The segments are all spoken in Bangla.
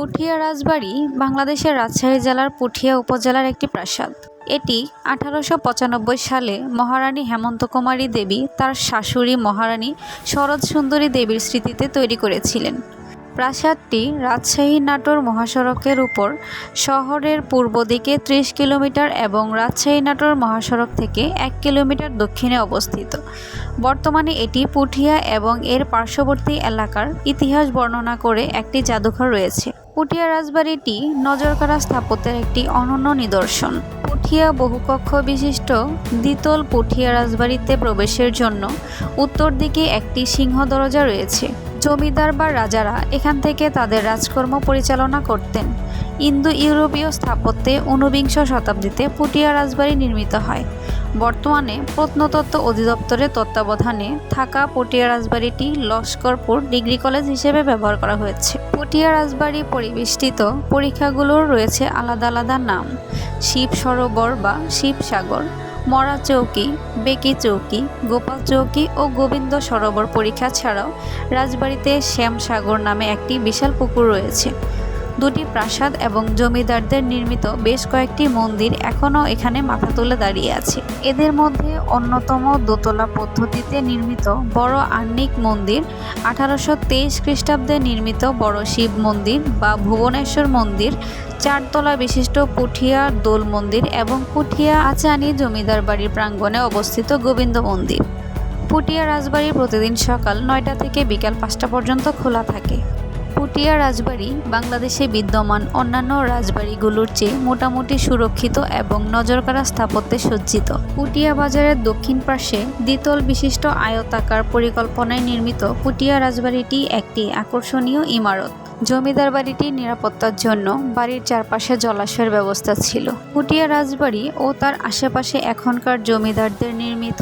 পুঠিয়া রাজবাড়ি বাংলাদেশের রাজশাহী জেলার পুঠিয়া উপজেলার একটি প্রাসাদ। এটি আঠারোশো পঁচানব্বই সালে মহারানী হেমন্ত কুমারী দেবী তার শাশুড়ি মহারানী শরৎ সুন্দরী দেবীর স্মৃতিতে তৈরি করেছিলেন। প্রাসাদটি রাজশাহী নাটোর মহাসড়কের উপর শহরের পূর্ব দিকে ত্রিশ কিলোমিটার এবং রাজশাহী নাটোর মহাসড়ক থেকে এক কিলোমিটার দক্ষিণে অবস্থিত। বর্তমানে এটি পুঠিয়া এবং এর পার্শ্ববর্তী এলাকার ইতিহাস বর্ণনা করে একটি জাদুঘর রয়েছে। পুঠিয়া রাজবাড়িটি নজরকাড়া স্থাপত্যের একটি অনন্য নিদর্শন। পুঠিয়া বহুকক্ষ বিশিষ্ট দ্বিতল পুঠিয়া রাজবাড়িতে প্রবেশের জন্য উত্তর দিকে একটি সিংহ দরজা রয়েছে। জমিদার বা রাজারা এখান থেকে তাদের রাজকর্ম পরিচালনা করতেন। ইন্দো ইউরোপীয় স্থাপত্যে ঊনবিংশ শতাব্দীতে পুটিয়া রাজবাড়ি নির্মিত হয়। বর্তমানে প্রত্নতত্ত্ব অধিদপ্তরের তত্ত্বাবধানে থাকা পটিয়া রাজবাড়িটি লস্করপুর ডিগ্রি কলেজ হিসেবে ব্যবহার করা হয়েছে। পটিয়া রাজবাড়ি পরিবেষ্টিত পরীক্ষাগুলোর রয়েছে আলাদা আলাদা নাম। শিব সরোবর বা শিবসাগর মরা চৌকি, বেকি চৌকি, গোপাল চৌকি ও গোবিন্দ সরোবর পরীক্ষা ছাড়াও রাজবাড়িতে শ্যামসাগর নামে একটি বিশাল পুকুর রয়েছে। দুটি প্রাসাদ এবং জমিদারদের নির্মিত বেশ কয়েকটি মন্দির এখনও এখানে মাথা তুলে দাঁড়িয়ে আছে। এদের মধ্যে অন্যতম দোতলা পদ্ধতিতে নির্মিত বড় আহ্নিক মন্দির, আঠারোশো তেইশ খ্রিস্টাব্দে নির্মিত বড় শিব মন্দির বা ভুবনেশ্বর মন্দির, চারতলা বিশিষ্ট পুঠিয়া দোল মন্দির এবং পুঠিয়া আচানি জমিদার বাড়ির প্রাঙ্গণে অবস্থিত গোবিন্দ মন্দির। পুটিয়া রাজবাড়ি প্রতিদিন সকাল নয়টা থেকে বিকাল পাঁচটা পর্যন্ত খোলা থাকে। পুটিয়া রাজবাড়ি বাংলাদেশে বিদ্যমান অন্যান্য রাজবাড়িগুলোর চেয়ে মোটামুটি সুরক্ষিত এবং নজরকাড়া স্থাপত্যে সজ্জিত। পুটিয়া বাজারের দক্ষিণ পাশে দ্বিতল বিশিষ্ট আয়তাকার পরিকল্পনায় নির্মিত পুটিয়া রাজবাড়িটি একটি আকর্ষণীয় ইমারত। জমিদার বাড়িটির নিরাপত্তার জন্য বাড়ির চারপাশে জলাশয়ের ব্যবস্থা ছিল। পুটিয়া রাজবাড়ি ও তার আশেপাশে এখনকার জমিদারদের নির্মিত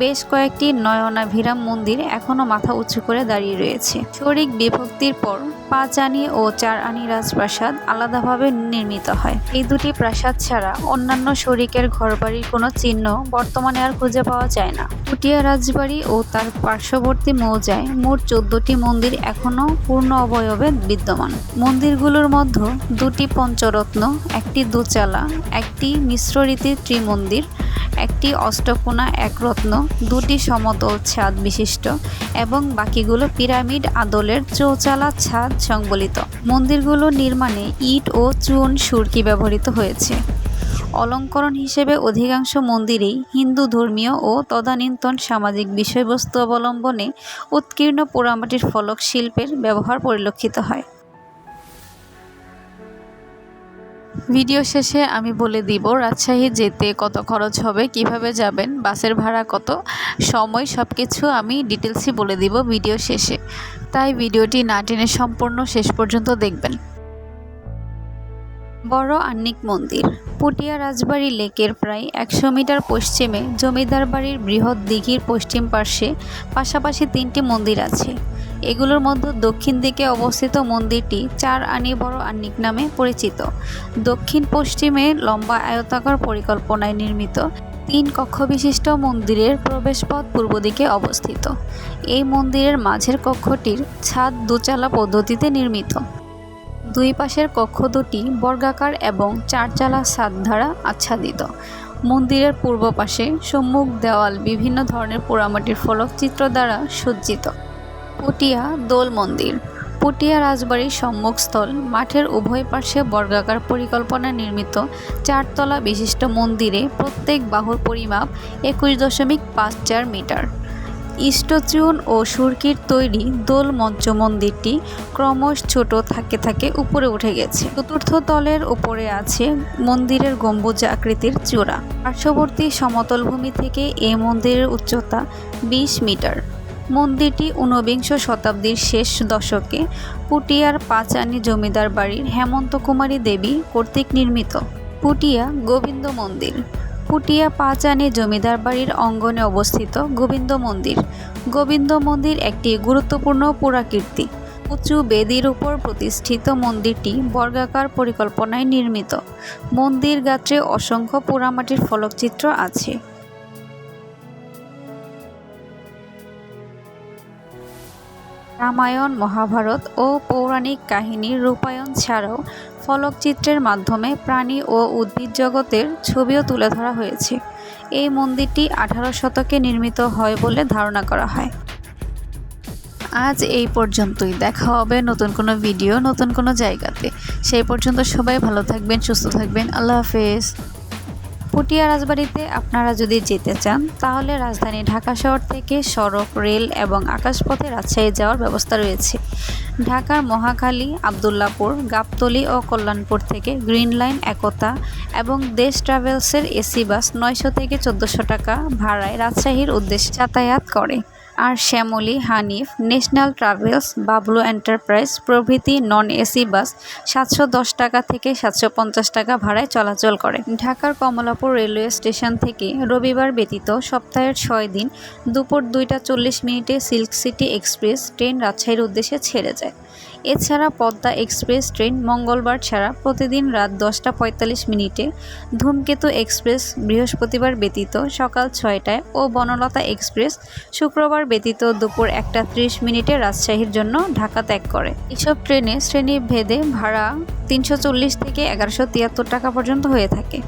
বেশ কয়েকটি নয়নাভিরাম মন্দির এখনও মাথা উঁচু করে দাঁড়িয়ে রয়েছে। শরিক বিভক্তির পর পাঁচ আনি ও চার আনি রাজপ্রাসাদ আলাদাভাবে নির্মিত হয়। এই দুটি প্রাসাদ ছাড়া অন্যান্য শরিকের ঘরবাড়ির কোনো চিহ্ন বর্তমানে আর খুঁজে পাওয়া যায় না। পুটিয়া রাজবাড়ি ও তার পার্শ্ববর্তী মৌজায় মোট চোদ্দটি মন্দির এখনও পূর্ণ অবয়বে বিদ্যমান। মন্দিরগুলোর মধ্যে দুটি পঞ্চরত্ন, একটি দুচালা, একটি মিশ্র রীতির ত্রিমন্দির, একটি অষ্টকোণা একরত্ন, দুটি সমতল ছাদ বিশিষ্ট এবং বাকিগুলো পিরামিড আদলের চৌচালা ছাদ সংবলিত। মন্দিরগুলো নির্মাণে ইট ও চুন, সুরকি ব্যবহৃত হয়েছে। অলঙ্করণ হিসেবে অধিকাংশ মন্দিরেই হিন্দু ধর্মীয় ও তদানীন্তন সামাজিক বিষয়বস্তু অবলম্বনে উৎকীর্ণ পোড়ামাটির ফলক শিল্পের ব্যবহার পরিলক্ষিত হয়। ভিডিও শেষে আমি বলে দিব, রাজশাহী যেতে কত খরচ হবে, কীভাবে যাবেন, বাসের ভাড়া কত, সময় সব কিছু আমি ডিটেলসই বলে দিব ভিডিও শেষে। তাই ভিডিওটি না টেনে সম্পূর্ণ শেষ পর্যন্ত দেখবেন। বড় আন্নিক মন্দির। পুটিয়া রাজবাড়ি লেকের প্রায় একশো মিটার পশ্চিমে জমিদার বাড়ির বৃহৎ দিঘির পশ্চিম পার্শ্বে পাশাপাশি তিনটি মন্দির আছে। এগুলোর মধ্যে দক্ষিণ দিকে অবস্থিত মন্দিরটি চার আনি বড় আন্নিক নামে পরিচিত। দক্ষিণ পশ্চিমে লম্বা আয়তাকার পরিকল্পনায় নির্মিত তিন কক্ষ বিশিষ্ট মন্দিরের প্রবেশপথ পূর্ব দিকে অবস্থিত। এই মন্দিরের মাঝের কক্ষটির ছাদ দুচালা পদ্ধতিতে নির্মিত। দুই পাশের কক্ষ দুটি বর্গাকার এবং চারচালা ছাদ দ্বারা আচ্ছাদিত। মন্দিরের পূর্ব পাশে সম্মুখ দেওয়াল বিভিন্ন ধরনের পোড়ামাটির ফলকচিত্র দ্বারা সজ্জিত। পুটিয়া দোল মন্দির। পুটিয়া রাজবাড়ির সম্মুখস্থল মাঠের উভয় পার্শ্বে বর্গাকার পরিকল্পনা নির্মিত চারতলা বিশিষ্ট মন্দিরে প্রত্যেক বাহুর পরিমাপ একুশ দশমিক পাঁচ চার মিটার। ইষ্টচূন ও সুরকির তৈরি দোল মঞ্চ মন্দিরটি ক্রমশ ছোট থাকে থাকে উপরে উঠে গেছে। চতুর্থ তলের উপরে আছে মন্দিরের গম্বুজ আকৃতির চূড়া। পার্শ্ববর্তী সমতল ভূমি থেকে এই মন্দিরের উচ্চতা বিশ মিটার। মন্দিরটি ঊনবিংশ শতাব্দীর শেষ দশকে পুটিয়ার পাঁচানি জমিদার বাড়ির হেমন্ত কুমারী দেবী কর্তৃক নির্মিত। পুটিয়া গোবিন্দ মন্দির। পুটিয়া পাঁচানি জমিদার বাড়ির অঙ্গনে অবস্থিত গোবিন্দ মন্দির। গোবিন্দ মন্দির একটি গুরুত্বপূর্ণ পুরাকীর্তি। উঁচু বেদির উপর প্রতিষ্ঠিত মন্দিরটি বর্গাকার পরিকল্পনায় নির্মিত। মন্দির গাত্রে অসংখ্য পোড়ামাটির ফলকচিত্র আছে। রামায়ণ, মহাভারত ও পৌরাণিক কাহিনীর রূপায়ণ ছাড়াও ফলকচিত্রের মাধ্যমে প্রাণী ও উদ্ভিদ জগতের ছবিও তুলে ধরা হয়েছে। এই মন্দিরটি আঠারো শতকে নির্মিত হয় বলে ধারণা করা হয়। আজ এই পর্যন্তই। দেখা হবে নতুন কোনো ভিডিও নতুন কোনো জায়গাতে। সেই পর্যন্ত সবাই ভালো থাকবেন, সুস্থ থাকবেন। আল্লাহ হাফেজ। পুটিয়া রাজবাড়িতে আপনারা যদি যেতে চান, তাহলে রাজধানী ঢাকা শহর থেকে সড়ক, রেল এবং আকাশপথে রাজশাহী যাওয়ার ব্যবস্থা রয়েছে। ঢাকার মহাখালী, আবদুল্লাপুর, গাবতলি ও কল্যাণপুর থেকে গ্রিন লাইন, একতা এবং দেশ ট্রাভেলসের এসি বাস নয়শো থেকে চোদ্দোশো টাকা ভাড়ায় রাজশাহীর উদ্দেশ্যে যাতায়াত করে। আর Shyamoli Hanif, national travels, Bablu enterprise, প্রভৃতি নন এসি বাস সাতশো দশ টাকা থেকে সাতশো পঞ্চাশ টাকা ভাড়ায় চলাচল করে। ঢাকার কমলাপুর রেলওয়ে স্টেশন থেকে রবিবার ব্যতীত সপ্তাহের ছয় দিন দুপুর দুইটা চল্লিশ মিনিটে সিল্ক সিটি এক্সপ্রেস ট্রেন রাজশাহীর উদ্দেশ্যে ছেড়ে যায়। এছাড়া পদ্মা এক্সপ্রেস ট্রেন মঙ্গলবার ছাড়া প্রতিদিন রাত দশটা পঁয়তাল্লিশ মিনিটে ধূমকেতু এক্সপ্রেস বৃহস্পতিবার ব্যতীত সকাল ছয়টায় ও বনলতা এক্সপ্রেস শুক্রবার ব্যতীত দুপুর একটা ত্রিশ মিনিটে রাজশাহীর জন্য ঢাকা ত্যাগ করে। এসব ট্রেনে শ্রেণি ভেদে ভাড়া তিনশো চল্লিশ থেকে এগারোশো তিয়াত্তর টাকা পর্যন্ত হয়ে থাকে।